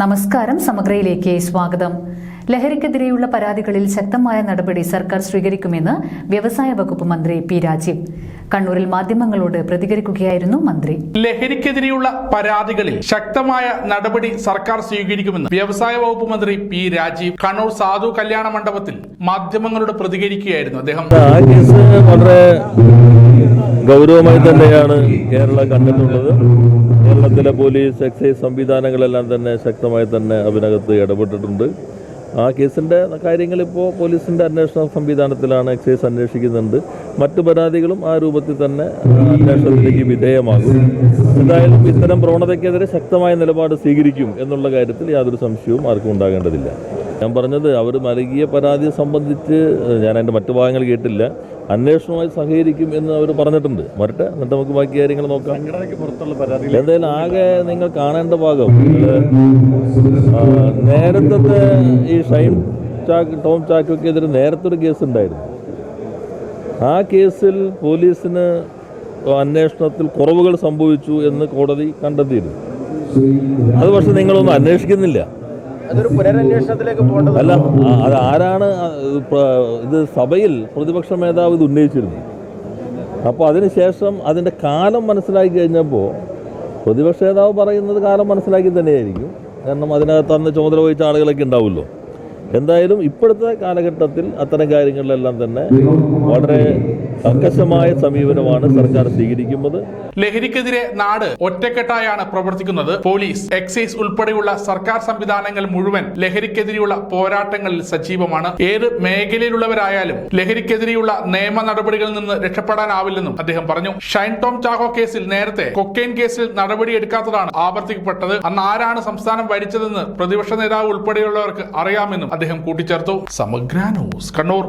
നമസ്കാരം സമഗ്രയിലേക്ക് സ്വാഗതം. ലഹരിക്കെതിരെയുള്ള പരാതികളിൽ ശക്തമായ നടപടി സർക്കാർ സ്വീകരിക്കുമെന്ന് വ്യവസായ വകുപ്പ് മന്ത്രി പി രാജീവ്. കണ്ണൂരിൽ മാധ്യമങ്ങളോട് പ്രതികരിക്കുകയായിരുന്നു മന്ത്രി. ലഹരിക്കെതിരെയുള്ള പരാതികളിൽ ശക്തമായ നടപടി സർക്കാർ സ്വീകരിക്കുമെന്ന് വ്യവസായ വകുപ്പ് മന്ത്രി പി രാജീവ് കണ്ണൂർ സാധു കല്യാണ മണ്ഡപത്തിൽ മാധ്യമങ്ങളോട് പ്രതികരിക്കുകയായിരുന്നു അദ്ദേഹം. വളരെ ഗൗരവമായി തന്നെയാണ് കേരളം കണ്ടിട്ടുള്ളത്. കേരളത്തിലെ പോലീസ് എക്സൈസ് സംവിധാനങ്ങളെല്ലാം തന്നെ ശക്തമായി തന്നെ അതിനകത്ത് ഇടപെട്ടിട്ടുണ്ട്. ആ കേസിന്റെ കാര്യങ്ങൾ ഇപ്പോൾ പോലീസിന്റെ അന്വേഷണ സംവിധാനത്തിലാണ് എക്സൈസ് അന്വേഷിക്കുന്നുണ്ട്. മറ്റു പരാതികളും ആ രൂപത്തിൽ തന്നെ അന്വേഷണത്തിലേക്ക് വിധേയമാകും. എന്തായാലും ഇത്തരം പ്രവണതയ്ക്കെതിരെ ശക്തമായ നിലപാട് സ്വീകരിക്കും എന്നുള്ള കാര്യത്തിൽ യാതൊരു സംശയവും ആർക്കും ഉണ്ടാകേണ്ടതില്ല. ഞാൻ പറഞ്ഞത് അവർ നൽകിയ പരാതിയെ സംബന്ധിച്ച് ഞാൻ അതിന്റെ മറ്റു ഭാഗങ്ങൾ കേട്ടില്ല. അന്വേഷണവുമായി സഹകരിക്കും എന്ന് അവർ പറഞ്ഞിട്ടുണ്ട്. വരട്ടെ എന്നിട്ട് നമുക്ക് ബാക്കി കാര്യങ്ങൾ നോക്കാം. എന്തായാലും ആകെ നിങ്ങൾ കാണേണ്ട ഭാഗം നേരത്തെ ഈ ഷൈൻ ചാക്ക് ടോം ചാക്കോക്കെതിരെ നേരത്തെ ഒരു കേസ് ഉണ്ടായിരുന്നു. ആ കേസിൽ പോലീസിന് അന്വേഷണത്തിൽ കുറവുകൾ സംഭവിച്ചു എന്ന് കോടതി കണ്ടെത്തിയിരുന്നു. അത് പക്ഷെ നിങ്ങളൊന്നും അന്വേഷിക്കുന്നില്ല. അല്ല അത് ആരാണ് ഇത് സഭയിൽ പ്രതിപക്ഷ മേധാവ് ഇത് ഉന്നയിച്ചിരുന്നു അപ്പോൾ അതിനുശേഷം അതിന്റെ കാലം മനസ്സിലാക്കി കഴിഞ്ഞപ്പോൾ പ്രതിപക്ഷ നേതാവ് പറയുന്നത് കാലം മനസ്സിലാക്കി തന്നെയായിരിക്കും. കാരണം അതിനകത്ത് അന്ന് ചുമതല വഹിച്ച ആളുകളൊക്കെ ഉണ്ടാവുമല്ലോ. എന്തായാലും ഇപ്പോഴത്തെ കാലഘട്ടത്തിൽ അത്തരം കാര്യങ്ങളിലെല്ലാം തന്നെ വളരെ കർക്കശമായ സമീപനമാണ് സർക്കാർ സ്വീകരിക്കുന്നത്. ലഹരിക്കെതിരെ നാട് ഒറ്റക്കെട്ടായാണ് പ്രവർത്തിക്കുന്നത്. പോലീസ് എക്സൈസ് ഉൾപ്പെടെയുള്ള സർക്കാർ സംവിധാനങ്ങൾ മുഴുവൻ ലഹരിക്കെതിരെയുള്ള പോരാട്ടങ്ങളിൽ സജീവമാണ്. ഏത് മേഖലയിലുള്ളവരായാലും ലഹരിക്കെതിരെയുള്ള നിയമ നടപടികളിൽ നിന്ന് രക്ഷപ്പെടാനാവില്ലെന്നും അദ്ദേഹം പറഞ്ഞു. ഷൈൻ ടോം ചാഹോ കേസിൽ നേരത്തെ കൊക്കെയിൻ കേസിൽ നടപടി എടുക്കാത്തതാണ് ആവർത്തിക്കപ്പെട്ടത്. അന്ന് ആരാണ് സംസ്ഥാനം ഭരിച്ചതെന്ന് പ്രതിപക്ഷ നേതാവ് ഉൾപ്പെടെയുള്ളവർക്ക് അറിയാമെന്നും അദ്ദേഹം കൂട്ടിച്ചേർത്തു. സമഗ്ര ന്യൂസ് കണ്ണൂർ.